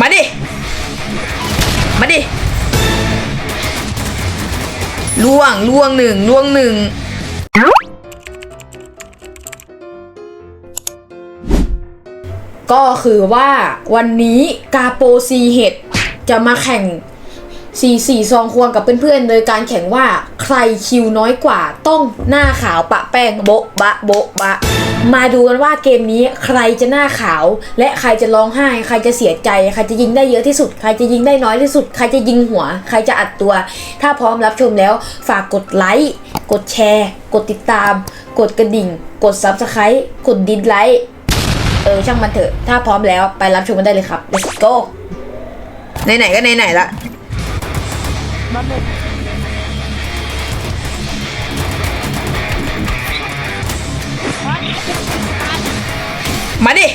มาดิ มาดิล่วงล่วงหนึ่งล่วงหนึ่งก็คือว่าวันนี้กาโปซีเห็ดจะมาแข่ง 4 4ซองควงกับเพื่อนๆ โดยการแข่งว่าใครคิวน้อยกว่าต้องหน้าขาวปะแป้งโบ๊ะบะโบ๊ะบะ มาดูกันว่าเกมนี้ใครจะหน้าขาว และใครจะร้องไห้ ใครจะเสียใจ ใครจะยิงได้เยอะที่สุด ใครจะยิงได้น้อยที่สุด ใครจะยิงหัว ใครจะอัดตัว ถ้าพร้อมรับชมแล้วฝากกดไลค์กดแชร์ กดติดตาม กดกระดิ่ง กด Subscribe กดดิสไลค์เออช่างมันเถอะถ้าพร้อมแล้วไปรับชมกันได้เลยครับ let's go ไหนๆก็ไหนๆละ มาดิ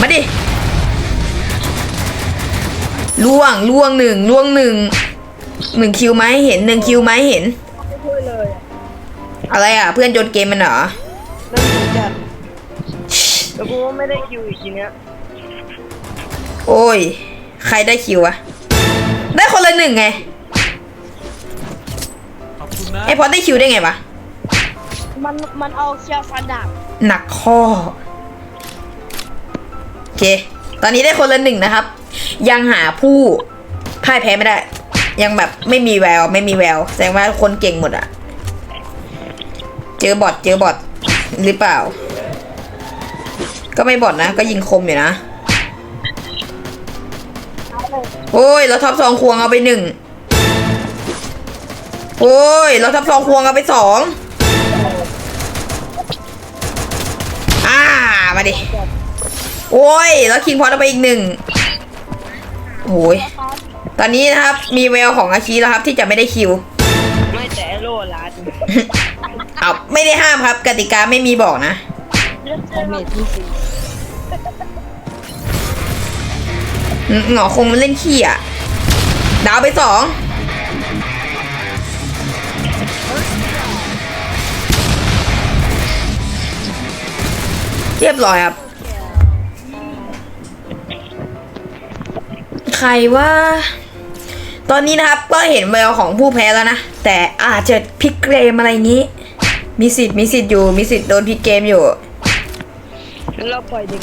มาดิล่วงล่วงหนึ่งล่วงหนึ่งหนึ่งคิวไหมเห็นหนึ่งคิวไหมเห็น ไม่ช่วยเลยอะอะไรอะ เพื่อนโยนเกมมันเหรอ นั่นเหมือนกันแต่กูว่าไม่ได้คิวอีกทีเนี้ย โอ้ย ใครได้คิวอะ ได้คนละหนึ่งไงขอบคุณนะไอพอดได้คิวได้ไงวะมันมันเอาเชียร์ฟันดาบหนักข้อโอเค ตอนนี้ได้คนละหนึ่งนะครับ ยังหาผู้พ่ายแพ้ไม่ได้ ยังแบบไม่มีแววไม่มีแววแสดงว่าคนเก่งหมดอะเจอบอทเจอบอทหรือเปล่า ก็ไม่บอทนะ ก็ยิงคมอยู่นะ โอ้ยเราท็อปสองควงเอาไปหนึ่งโอ้ยเราท็อปสองควงเอาไปสองอ่ามาดิโอ้ยแล้วคิงพอดเอาไปอีกหนึ่งโอ้ยตอนนี้นะครับมีแววของอาชีแล้วครับที่จะไม่ได้คิว ไม่แต่ไอ้โลลัดเอาไม่ได้ห้ามครับ กติกาไม่มีบอกนะเมทที่สี่ หงอคงมันเล่นขี้อะ ดาวไปสองเรียบร้อยครับ ใครว่า ตอนนี้นะครับก็เห็นแววของผู้แพ้แล้วนะ แต่อาจจะพลิกเกมอะไรอย่างนี้ มีสิทธิ์มีสิทธิ์อยู่ มีสิทธิ์โดนพลิกเกมอยู่งั้นเราปล่อยเด็ก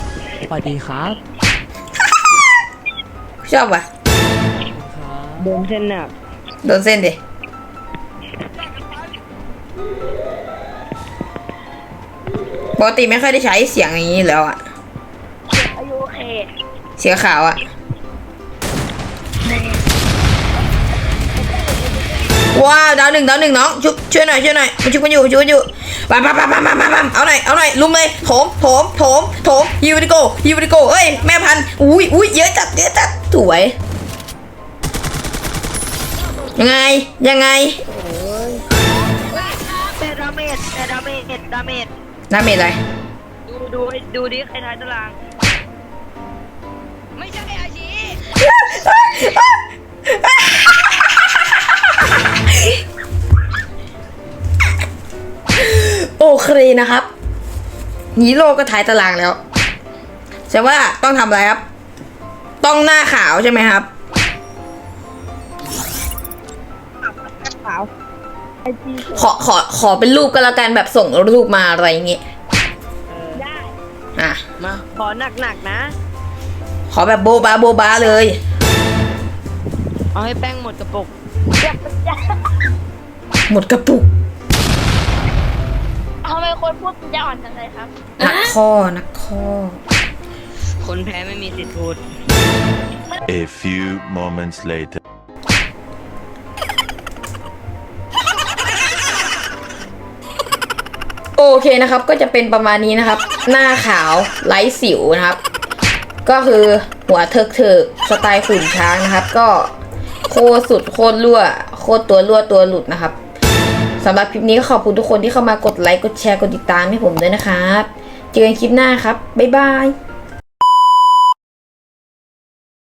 สวัสดีครับ ชอบปะครับโดนเส้นหนักโดนเส้นดิ ปกติไม่ค่อยได้ใช้เสียงอย่างนี้อยู่แล้วอะอายุโอเค เสียงขาวอะ ว้าวดาวหนึ่งดาวหนึ่งน้องชุบช่วยหน่อยช่วยหน่อยมันชุบกันอยู่มันชุบกันอยู่ปั๊มปั๊มปั๊มปั๊มปั๊มปั๊มเอาหน่อยเอาหน่อยลุมเลยโถมโถมโถมโถมยูวิโกยูวิโกเอ้ยแม่พันธุ์อุ้ยอุ้ยเยอะจัดเยอะจัดสวยยังไงยังไงแต่ดาเมจแต่ดาเมจดาเมจน้าเมจอะไรดูดูดูดิใครท้ายตารางไม่ใช่อาชี นะครับฮีโร่ก็ถ่ายตารางแล้วแสดงว่าต้องทำอะไรครับ ต้องหน้าขาวใช่ไหมครับขาวไอจีขอขอขอเป็นรูปก็แล้วกันแบบส่งรูปมาอะไรอย่างเงี้ยได้อะมาขอหนักหนักๆนะ ขอแบบโบบาโบบาเลย เอาให้แป้งหมดกระปุกหมดกระปุก ทำไมคนพูดปัญญาอ่อนจังเลยครับ นักข้อนักข้อ คนแพ้ไม่มีสิทธิ์พูด A few moments later. โอเคนะครับก็จะเป็นประมาณนี้นะครับ หน้าขาวไร้สิวนะครับ ก็คือหัวเถิกเถิกๆสไตล์ขุนช้างนะครับ ก็โคตรสุดโคตรรั่วโคตรตัวรั่วตัวหลุดนะครับ สำหรับคลิปนี้ก็ขอบคุณทุกคนที่เข้ามากดไลค์ กดแชร์ กดติดตามให้ผมด้วยนะครับ เจอกันคลิปหน้าครับ บ๊ายบาย